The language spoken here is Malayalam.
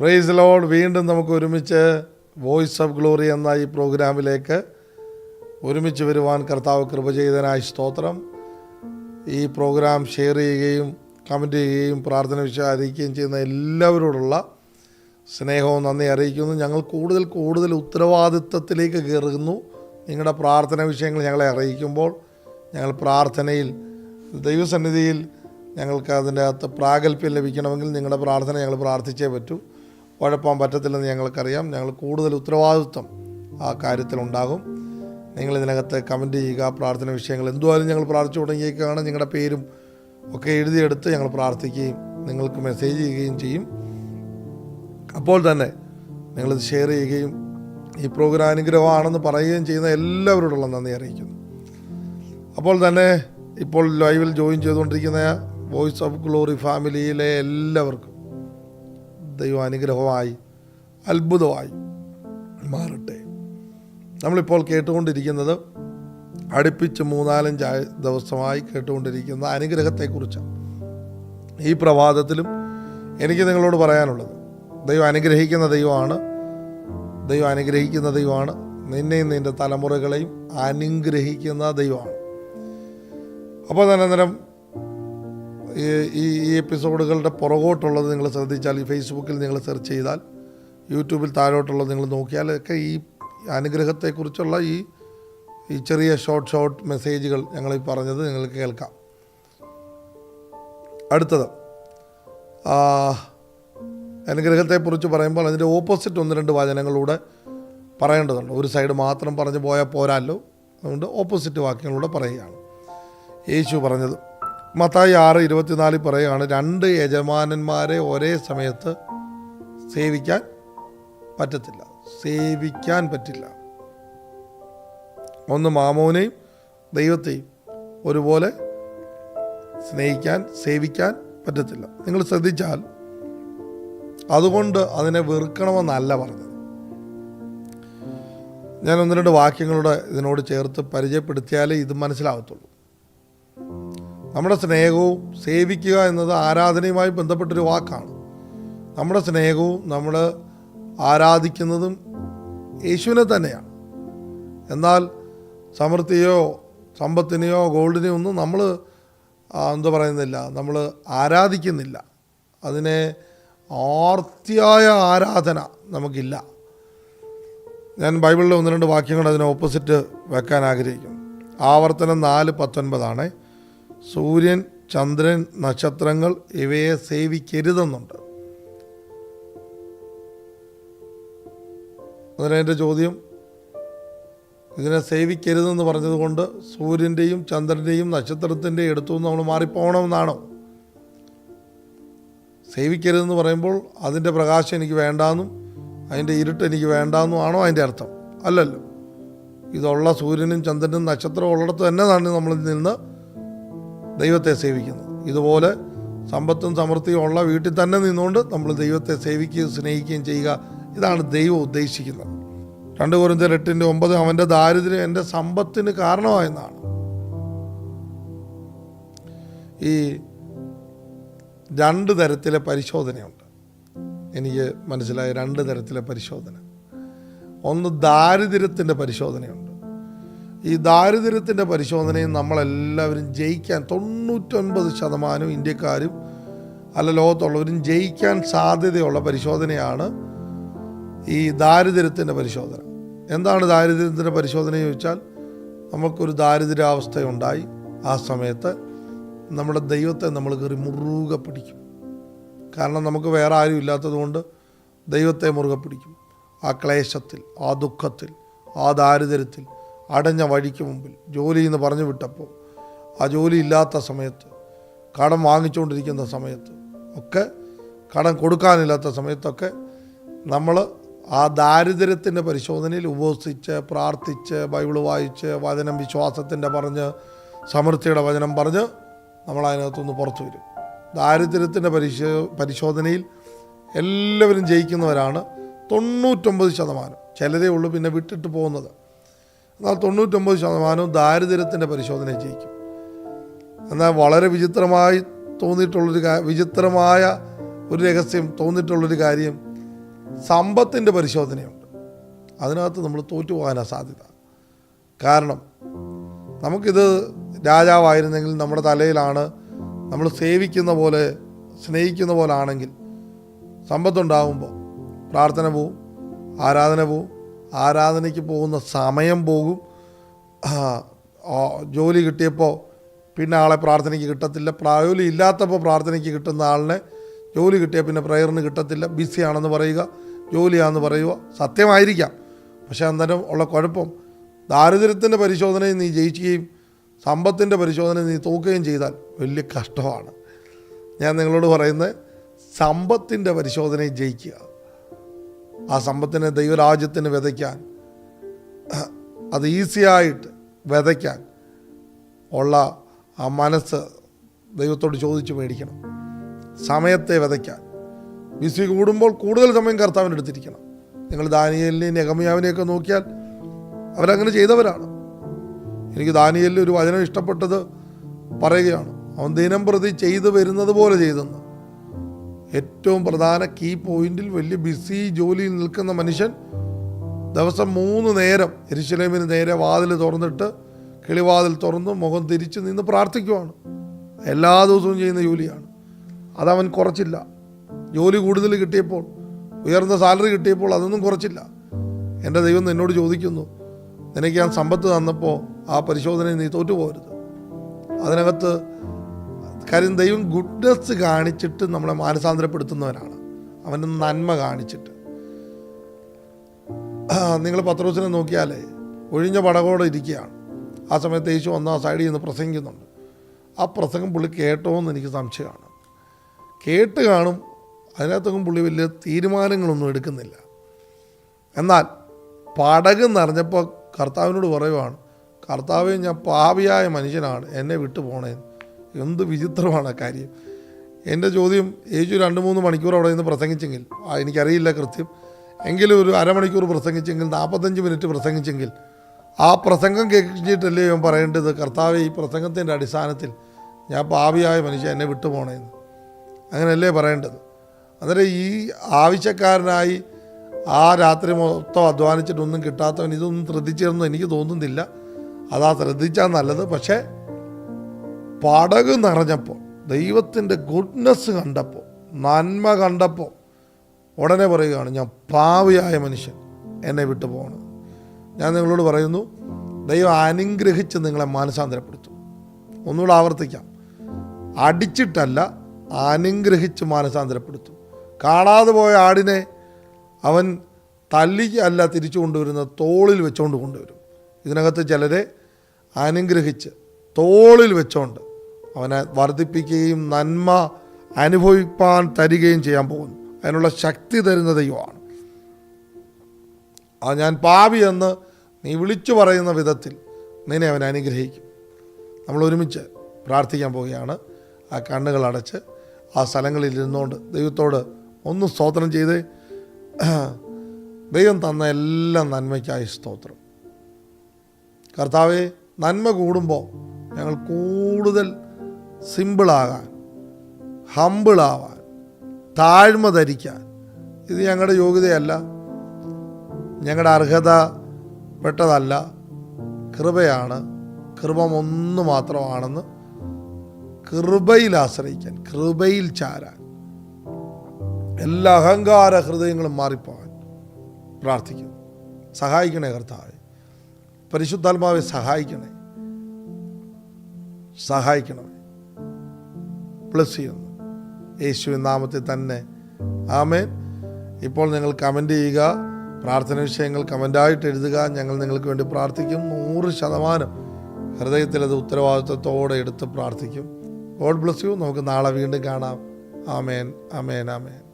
പ്രൈസ് ലോഡ് വീണ്ടും നമുക്ക് ഒരുമിച്ച് വോയിസ് ഓഫ് ഗ്ലോറി എന്ന ഈ പ്രോഗ്രാമിലേക്ക് ഒരുമിച്ച് വരുവാൻ കർത്താവ് കൃപ ചെയ്തതിനായി സ്തോത്രം. ഈ പ്രോഗ്രാം ഷെയർ ചെയ്യുകയും കമന്റ് ചെയ്യുകയും പ്രാർത്ഥന വിഷയം അറിയിക്കുകയും ചെയ്യുന്ന എല്ലാവരോടുള്ള സ്നേഹവും നന്ദി അറിയിക്കുന്നു. ഞങ്ങൾ കൂടുതൽ കൂടുതൽ ഉത്തരവാദിത്വത്തിലേക്ക് കയറുന്നു. നിങ്ങളുടെ പ്രാർത്ഥന വിഷയങ്ങൾ ഞങ്ങളെ അറിയിക്കുമ്പോൾ ഞങ്ങൾ പ്രാർത്ഥനയിൽ ദൈവസന്നിധിയിൽ ഞങ്ങൾക്ക് അതിന്റെ അകത്ത് പ്രാഗൽഭ്യം ലഭിക്കണമെങ്കിൽ നിങ്ങളുടെ പ്രാർത്ഥന ഞങ്ങൾ പ്രാർത്ഥിച്ചേ പറ്റൂ. ഉഴപ്പാൻ പറ്റത്തില്ലെന്ന് ഞങ്ങൾക്കറിയാം. ഞങ്ങൾ കൂടുതൽ ഉത്തരവാദിത്വം ആ കാര്യത്തിലുണ്ടാകും. നിങ്ങൾ ഇതിനകത്ത് കമന്റ് ചെയ്യുക പ്രാർത്ഥന വിഷയങ്ങൾ എന്തുവായാലും ഞങ്ങൾ പ്രാർത്ഥിച്ചു തുടങ്ങിയേക്കാണ്. നിങ്ങളുടെ പേരും ഒക്കെ എഴുതിയെടുത്ത് ഞങ്ങൾ പ്രാർത്ഥിക്കുകയും നിങ്ങൾക്ക് മെസ്സേജ് ചെയ്യുകയും ചെയ്യും. അപ്പോൾ തന്നെ നിങ്ങളിത് ഷെയർ ചെയ്യുകയും ഈ പ്രോഗ്രാം അനുഗ്രഹമാണെന്ന് പറയുകയും ചെയ്യുന്ന എല്ലാവരോടുള്ള നന്ദി അറിയിക്കുന്നു. അപ്പോൾ തന്നെ ഇപ്പോൾ ലൈവിൽ ജോയിൻ ചെയ്തുകൊണ്ടിരിക്കുന്ന വോയിസ് ഓഫ് ഗ്ലോറി ഫാമിലിയിലെ എല്ലാവർക്കും ദൈവം അനുഗ്രഹമായി അത്ഭുതമായി മാറട്ടെ. നമ്മളിപ്പോൾ കേട്ടുകൊണ്ടിരിക്കുന്നത് അടുപ്പിച്ച് മൂന്നാലഞ്ച് ദിവസമായി കേട്ടുകൊണ്ടിരിക്കുന്ന അനുഗ്രഹത്തെക്കുറിച്ചാണ്. ഈ പ്രഭാതത്തിലും എനിക്ക് നിങ്ങളോട് പറയാനുള്ളത്. ദൈവം അനുഗ്രഹിക്കുന്ന ദൈവമാണ്. ദൈവം അനുഗ്രഹിക്കുന്ന ദൈവമാണ്. നിന്നെയും നിന്റെ തലമുറകളെയും അനുഗ്രഹിക്കുന്ന ദൈവമാണ്. അപ്പോൾ തന്നെ അന്നേരം ഈ ഈ എപ്പിസോഡുകളുടെ പുറകോട്ടുള്ളത് നിങ്ങൾ ശ്രദ്ധിച്ചാൽ ഈ ഫേസ്ബുക്കിൽ നിങ്ങൾ സെർച്ച് ചെയ്താൽ യൂട്യൂബിൽ താഴോട്ടുള്ളത് നിങ്ങൾ നോക്കിയാൽ ഒക്കെ ഈ അനുഗ്രഹത്തെക്കുറിച്ചുള്ള ഈ ഈ ചെറിയ ഷോർട്ട് ഷോർട്ട് മെസ്സേജുകൾ ഞങ്ങൾ ഈ പറഞ്ഞത് നിങ്ങൾക്ക് കേൾക്കാം. അടുത്തത് അനുഗ്രഹത്തെക്കുറിച്ച് പറയുമ്പോൾ അതിന്റെ ഓപ്പോസിറ്റ് ഒന്ന് രണ്ട് വചനങ്ങളിലൂടെ പറയേണ്ടതുണ്ട്. ഒരു സൈഡ് മാത്രം പറഞ്ഞു പോയാൽ പോരാല്ലോ. അതുകൊണ്ട് ഓപ്പോസിറ്റ് വാക്യങ്ങളിലൂടെ പറയുകയാണ്. യേശു പറഞ്ഞത് മത്തായി ആറ് ഇരുപത്തിനാലിൽ പറയുകയാണ് രണ്ട് യജമാനന്മാരെ ഒരേ സമയത്ത് സേവിക്കാൻ പറ്റത്തില്ല. സേവിക്കാൻ പറ്റില്ല. ഒന്ന് മാമോനെയും ദൈവത്തെയും ഒരുപോലെ സ്നേഹിക്കാൻ സേവിക്കാൻ പറ്റത്തില്ല. നിങ്ങൾ ശ്രദ്ധിച്ചാൽ അതുകൊണ്ട് അതിനെ വെറുക്കണമെന്നല്ല പറഞ്ഞത്. ഞാൻ ഒന്ന് രണ്ട് വാക്യങ്ങളുടെ ഇതിനോട് ചേർത്ത് പരിചയപ്പെടുത്തിയാലേ ഇത് മനസ്സിലാകത്തുള്ളൂ നമ്മുടെ സ്നേഹവും സേവിക്കുക എന്നത് ആരാധനയുമായി ബന്ധപ്പെട്ടൊരു വാക്കാണ്. നമ്മുടെ സ്നേഹവും നമ്മൾ ആരാധിക്കുന്നതും യേശുവിനെ തന്നെയാണ്. എന്നാൽ സമൃദ്ധിയോ സമ്പത്തിനെയോ ഗോൾഡിനെയോ ഒന്നും നമ്മൾ എന്താ പറയുന്നില്ല നമ്മൾ ആരാധിക്കുന്നില്ല. അതിനെ ആർത്തിയായ ആരാധന നമുക്കില്ല. ഞാൻ ബൈബിളിലെ ഒന്ന് രണ്ട് വാക്യങ്ങൾ അതിനെ ഓപ്പോസിറ്റ് വെക്കാൻ ആഗ്രഹിക്കും ആവർത്തനം നാല് പത്തൊൻപതാണ്. സൂര്യൻ ചന്ദ്രൻ നക്ഷത്രങ്ങൾ ഇവയെ സേവിക്കരുതെന്നുണ്ട്. അതിന് എന്റെ ചോദ്യം ഇതിനെ സേവിക്കരുതെന്ന് പറഞ്ഞതുകൊണ്ട് സൂര്യന്റെയും ചന്ദ്രന്റെയും നക്ഷത്രത്തിന്റെയും എടുത്തു നിന്ന് നമ്മൾ മാറിപ്പോകണമെന്നാണോ? സേവിക്കരുതെന്ന് പറയുമ്പോൾ അതിന്റെ പ്രകാശം എനിക്ക് വേണ്ടാന്നും അതിന്റെ ഇരുട്ട് എനിക്ക് വേണ്ടാന്നും ആണോ അതിന്റെ അർത്ഥം? അല്ലല്ലോ. ഇതുള്ള സൂര്യനും ചന്ദ്രനും നക്ഷത്രവും ഉള്ളിടത്ത് തന്നെ നമ്മളിൽ നിന്ന് ദൈവത്തെ സേവിക്കുന്നത് ഇതുപോലെ സമ്പത്തും സമൃദ്ധിയും ഉള്ള വീട്ടിൽ തന്നെ നിന്നുകൊണ്ട് നമ്മൾ ദൈവത്തെ സേവിക്കുകയും സ്നേഹിക്കുകയും ചെയ്യുക. ഇതാണ് ദൈവം ഉദ്ദേശിക്കുന്നത്. രണ്ട് കുറിന്തർ എട്ടിന്റെ ഒമ്പത് അവന്റെ ദാരിദ്ര്യം എന്റെ സമ്പത്തിന് കാരണമായെന്നാണ്. ഈ രണ്ട് തരത്തിലെ പരിശോധനയുണ്ട്. എനിക്ക് മനസ്സിലായ രണ്ട് തരത്തിലെ പരിശോധന. ഒന്ന് ദാരിദ്ര്യത്തിന്റെ പരിശോധനയുണ്ട്. ഈ ദാരിദ്ര്യത്തിന്റെ പരിശോധനയും നമ്മളെല്ലാവരും ജയിക്കാൻ തൊണ്ണൂറ്റൊൻപത് ശതമാനം ഇന്ത്യക്കാരും അല്ല ലോകത്തുള്ളവരും ജയിക്കാൻ സാധ്യതയുള്ള പരിശോധനയാണ് ഈ ദാരിദ്ര്യത്തിന്റെ പരിശോധന. എന്താണ് ദാരിദ്ര്യത്തിന്റെ പരിശോധന ചോദിച്ചാൽ നമുക്കൊരു ദാരിദ്ര്യാവസ്ഥയുണ്ടായി ആ സമയത്ത് നമ്മുടെ ദൈവത്തെ നമ്മൾ കയറി മുറുകെ പിടിക്കും. കാരണം നമുക്ക് വേറെ ആരും ഇല്ലാത്തതുകൊണ്ട് ദൈവത്തെ മുറുകെ പിടിക്കും. ആ ക്ലേശത്തിൽ ആ ദുഃഖത്തിൽ ആ ദാരിദ്ര്യത്തിൽ അടഞ്ഞ വഴിക്ക് മുമ്പിൽ ജോലി എന്ന് പറഞ്ഞു വിട്ടപ്പോൾ ആ ജോലി ഇല്ലാത്ത സമയത്ത് കടം വാങ്ങിച്ചുകൊണ്ടിരിക്കുന്ന സമയത്ത് ഒക്കെ കടം കൊടുക്കാനില്ലാത്ത സമയത്തൊക്കെ നമ്മൾ ആ ദാരിദ്ര്യത്തിന്റെ പരിശോധനയിൽ ഉപസിച്ച് പ്രാർത്ഥിച്ച് ബൈബിൾ വായിച്ച് വചനം വിശ്വാസത്തിന്റെ പറഞ്ഞ് സമൃദ്ധിയുടെ വചനം പറഞ്ഞ് നമ്മൾ അതിനകത്തുനിന്ന് പുറത്തു വരും. ദാരിദ്ര്യത്തിന്റെ പരിശോ പരിശോധനയിൽ എല്ലാവരും ജയിക്കുന്നവരാണ് തൊണ്ണൂറ്റൊമ്പത് ശതമാനം. ചിലരേ ഉള്ളൂ പിന്നെ വിട്ടിട്ട് പോകുന്നത്. എന്നാൽ തൊണ്ണൂറ്റൊമ്പത് ശതമാനവും ദാരിദ്ര്യത്തിന്റെ പരിശോധനയിൽ ജയിക്കും. എന്നാൽ വളരെ വിചിത്രമായി തോന്നിയിട്ടുള്ളൊരു വിചിത്രമായ ഒരു രഹസ്യം തോന്നിയിട്ടുള്ളൊരു കാര്യം സമ്പത്തിന്റെ പരിശോധനയുണ്ട്. അതിനകത്ത് നമ്മൾ തോറ്റുപോകാനാണ് സാധ്യത. കാരണം നമുക്കിത് രാജാവായിരുന്നെങ്കിൽ നമ്മുടെ തലയിലാണ് നമ്മൾ സേവിക്കുന്ന പോലെ സ്നേഹിക്കുന്ന പോലെ ആണെങ്കിൽ സമ്പത്തുണ്ടാകുമ്പോൾ പ്രാർത്ഥന പോവും ആരാധന പോവും ആരാധനയ്ക്ക് പോകുന്ന സമയം പോകും. ജോലി കിട്ടിയപ്പോൾ പിന്നെ ആളെ പ്രാർത്ഥനയ്ക്ക് കിട്ടത്തില്ല. ജോലി ഇല്ലാത്തപ്പോൾ പ്രാർത്ഥനയ്ക്ക് കിട്ടുന്ന ആളിനെ ജോലി കിട്ടിയാൽ പിന്നെ പ്രയറിന് കിട്ടത്തില്ല. ബിസിയാണെന്ന് പറയുക ജോലിയാണെന്ന് പറയുക സത്യമായിരിക്കാം. പക്ഷേ അന്നേരം ഉള്ള കുഴപ്പം ദാരിദ്ര്യത്തിന്റെ പരിശോധനയിൽ നീ ജയിക്കുകയും സമ്പത്തിന്റെ പരിശോധനയും നീ തോക്കുകയും ചെയ്താൽ വലിയ കഷ്ടമാണ്. ഞാൻ നിങ്ങളോട് പറയുന്നത് സമ്പത്തിന്റെ പരിശോധനയിൽ ജയിക്കുക. ആ സമ്പത്തിനെ ദൈവരാജ്യത്തിന് വിതയ്ക്കാൻ അത് ഈസിയായിട്ട് വിതയ്ക്കാൻ ഉള്ള ആ മനസ്സ് ദൈവത്തോട് ചോദിച്ച് മേടിക്കണം. സമയത്തെ വിതയ്ക്കാൻ. ബിസി കൂടുമ്പോൾ കൂടുതൽ സമയം കർത്താവിന്റെ അടുത്തിരിക്കണം. നിങ്ങൾ ദാനിയലിനെയും നെഗമിയാവിനെയൊക്കെ നോക്കിയാൽ അവരങ്ങനെ ചെയ്തവരാണ്. എനിക്ക് ദാനിയലിൽ ഒരു വചനം ഇഷ്ടപ്പെട്ടത് പറയുകയാണ്. അവൻ ദിനം പ്രതി ചെയ്തു വരുന്നത് പോലെ ചെയ്തെന്ന്. ഏറ്റവും പ്രധാന കീ പോയിന്റിൽ വലിയ ബിസി ജോലിയിൽ നിൽക്കുന്ന മനുഷ്യൻ ദിവസം മൂന്ന് നേരം എരിശിലേമിന് നേരെ വാതിൽ തുറന്നിട്ട് കിളിവാതിൽ തുറന്ന് മുഖം തിരിച്ച് നിന്ന് പ്രാർത്ഥിക്കുവാണ്. എല്ലാ ദിവസവും ചെയ്യുന്ന ജോലിയാണ്. അതവൻ കുറച്ചില്ല. ജോലി കൂടുതൽ കിട്ടിയപ്പോൾ ഉയർന്ന സാലറി കിട്ടിയപ്പോൾ അതൊന്നും കുറച്ചില്ല. എന്റെ ദൈവം എന്നോട് ചോദിക്കുന്നു നിനക്ക് ഞാൻ സമ്പത്ത് തന്നപ്പോൾ ആ പരിശോധനയിൽ നീ തോറ്റുപോകരുത്. അതിനകത്ത് കാര്യം ദൈവം ഗുഡ്നസ് കാണിച്ചിട്ട് നമ്മളെ മാനസാന്തരപ്പെടുത്തുന്നവനാണ്. അവന്റെ നന്മ കാണിച്ചിട്ട്. നിങ്ങൾ പത്രോസിനെ നോക്കിയാലേ ഒഴിഞ്ഞ പടകോടെ ഇരിക്കുകയാണ്. ആ സമയത്ത് യേശു വന്ന് ആ സൈഡിൽ നിന്ന് പ്രസംഗിക്കുന്നുണ്ട്. ആ പ്രസംഗം പുള്ളി കേട്ടോ എന്ന് എനിക്ക് സംശയമാണ്. കേട്ട് കാണും അതിനകത്തൊന്നും പുള്ളി വലിയ തീരുമാനങ്ങളൊന്നും എടുക്കുന്നില്ല. എന്നാൽ പടക് നിറഞ്ഞപ്പോൾ കർത്താവിനോട് പറയുവാണ് കർത്താവ് ഞാൻ പാവിയായ മനുഷ്യനാണ് എന്നെ വിട്ടു പോണേ എന്ത് വിചിത്രമാണ് ആ കാര്യം. എന്റെ ചോദ്യം യേശു രണ്ട് മൂന്ന് മണിക്കൂർ അവിടെ നിന്ന് പ്രസംഗിച്ചെങ്കിൽ എനിക്കറിയില്ല കൃത്യം. എങ്കിലും ഒരു അരമണിക്കൂർ പ്രസംഗിച്ചെങ്കിൽ നാൽപ്പത്തഞ്ച് മിനിറ്റ് പ്രസംഗിച്ചെങ്കിൽ ആ പ്രസംഗം കേട്ടിട്ടല്ലേ ഞാൻ പറയേണ്ടത്? കർത്താവ് ഈ പ്രസംഗത്തിന്റെ അടിസ്ഥാനത്തിൽ ഞാൻ ഭാവിയായ മനുഷ്യൻ എന്നെ വിട്ടു പോണേന്ന് അങ്ങനെയല്ലേ പറയേണ്ടത്? അന്നേരം ഈ ആവശ്യക്കാരനായി ആ രാത്രി മൊത്തം അധ്വാനിച്ചിട്ടൊന്നും കിട്ടാത്തവൻ ഇതൊന്നും ശ്രദ്ധിച്ചിരുന്നു എനിക്ക് തോന്നുന്നില്ല. അതാ ശ്രദ്ധിച്ചാൽ നല്ലത്. പക്ഷേ പടക് നിറഞ്ഞപ്പോൾ ദൈവത്തിന്റെ ഗുഡ്നെസ് കണ്ടപ്പോൾ നന്മ കണ്ടപ്പോൾ ഉടനെ പറയുകയാണ് ഞാൻ പാവിയായ മനുഷ്യൻ എന്നെ വിട്ടു പോകണം ഞാൻ നിങ്ങളോട് പറയുന്നു ദൈവം അനുഗ്രഹിച്ച് നിങ്ങളെ മാനസാന്തരപ്പെടുത്തും. ഒന്നുകൂടെ ആവർത്തിക്കാം. അടിച്ചിട്ടല്ല അനുഗ്രഹിച്ച് മാനസാന്തരപ്പെടുത്തും. കാണാതെ പോയ ആടിനെ അവൻ തല്ലി അല്ല തിരിച്ചു കൊണ്ടുവരുന്ന തോളിൽ വെച്ചുകൊണ്ട് കൊണ്ടുവരും. ഇതിനകത്ത് ചിലരെ അനുഗ്രഹിച്ച് തോളിൽ വെച്ചുകൊണ്ട് അവനെ വർദ്ധിപ്പിക്കുകയും നന്മ അനുഭവിപ്പാൻ തരികയും ചെയ്യാൻ പോകുന്നു. അതിനുള്ള ശക്തി തരുന്ന ദൈവമാണ്. ആ ഞാൻ പാപി എന്ന് നീ വിളിച്ചു പറയുന്ന വിധത്തിൽ നിന്നെ അവൻ അനുഗ്രഹിക്കും. നമ്മൾ ഒരുമിച്ച് പ്രാർത്ഥിക്കാൻ പോവുകയാണ്. ആ കണ്ണുകൾ അടച്ച് ആ സ്ഥലങ്ങളിൽ ഇരുന്നുകൊണ്ട് ദൈവത്തോട് ഒന്ന് സ്തോത്രം ചെയ്ത്. ദൈവം തന്ന എല്ലാ നന്മയ്ക്കായി സ്തോത്രം. കർത്താവെ നന്മ കൂടുമ്പോൾ ഞങ്ങൾ കൂടുതൽ സിമ്പിളാകാൻ ഹമ്പിളാവാൻ താഴ്മ ധരിക്കാൻ ഇത് ഞങ്ങളുടെ യോഗ്യതയല്ല. ഞങ്ങളുടെ അർഹത പെട്ടതല്ല കൃപയാണ്. കൃപ ഒന്ന് മാത്രമാണെന്ന് കൃപയിൽ ആശ്രയിക്കാൻ കൃപയിൽ ചാരാൻ. എല്ലാ അഹങ്കാര ഹൃദയങ്ങളും മാറിപ്പോവാൻ പ്രാർത്ഥിക്കുന്നു. സഹായിക്കണേ കർത്താവെ. പരിശുദ്ധാത്മാവെ സഹായിക്കണേ. സഹായിക്കണമേ പ്ലസ് ചെയ്യുന്നു. യേശു നാമത്തിൽ തന്നെ. ആമേൻ. ഇപ്പോൾ നിങ്ങൾ കമന്റ് ചെയ്യുക പ്രാർത്ഥന വിഷയങ്ങൾ കമന്റായിട്ട് എഴുതുക. ഞങ്ങൾ നിങ്ങൾക്ക് വേണ്ടി പ്രാർത്ഥിക്കും. നൂറ് ശതമാനം ഹൃദയത്തിൽ അത് ഉത്തരവാദിത്വത്തോടെ എടുത്ത് പ്രാർത്ഥിക്കും. God bless you. നമുക്ക് നാളെ വീണ്ടും കാണാം. ആമേൻ ആമേൻ ആമേൻ.